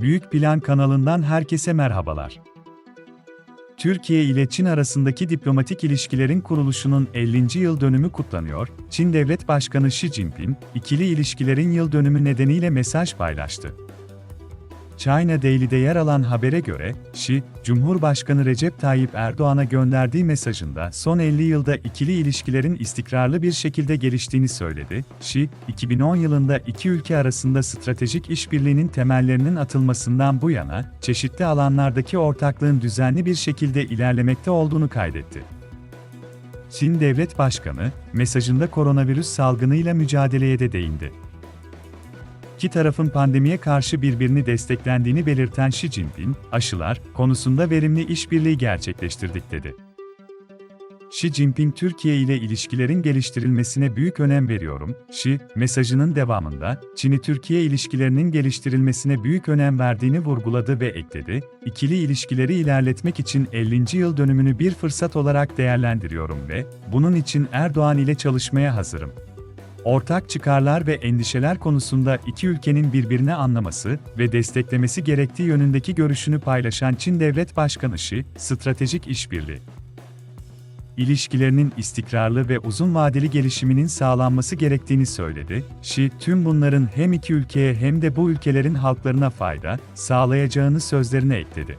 Büyük Plan kanalından herkese merhabalar. Türkiye ile Çin arasındaki diplomatik ilişkilerin kuruluşunun 50. yıl dönümü kutlanıyor. Çin Devlet Başkanı Xi Jinping, ikili ilişkilerin yıl dönümü nedeniyle mesaj paylaştı. China Daily'de yer alan habere göre, Xi, Cumhurbaşkanı Recep Tayyip Erdoğan'a gönderdiği mesajında son 50 yılda ikili ilişkilerin istikrarlı bir şekilde geliştiğini söyledi. Xi, 2010 yılında iki ülke arasında stratejik işbirliğinin temellerinin atılmasından bu yana, çeşitli alanlardaki ortaklığın düzenli bir şekilde ilerlemekte olduğunu kaydetti. Çin Devlet Başkanı, mesajında koronavirüs salgınıyla mücadeleye de değindi iki tarafın pandemiye karşı birbirini desteklendiğini belirten Xi Jinping, aşılar konusunda verimli işbirliği gerçekleştirdik dedi. Xi Jinping Türkiye ile ilişkilerin geliştirilmesine büyük önem veriyorum. Xi, mesajının devamında, Çin'i Türkiye ilişkilerinin geliştirilmesine büyük önem verdiğini vurguladı ve ekledi, ikili ilişkileri ilerletmek için 50. yıl dönümünü bir fırsat olarak değerlendiriyorum ve, bunun için Erdoğan ile çalışmaya hazırım. Ortak çıkarlar ve endişeler konusunda iki ülkenin birbirini anlaması ve desteklemesi gerektiği yönündeki görüşünü paylaşan Çin Devlet Başkanı Xi, stratejik işbirliği ilişkilerinin istikrarlı ve uzun vadeli gelişiminin sağlanması gerektiğini söyledi. Xi, tüm bunların hem iki ülkeye hem de bu ülkelerin halklarına fayda sağlayacağını sözlerine ekledi.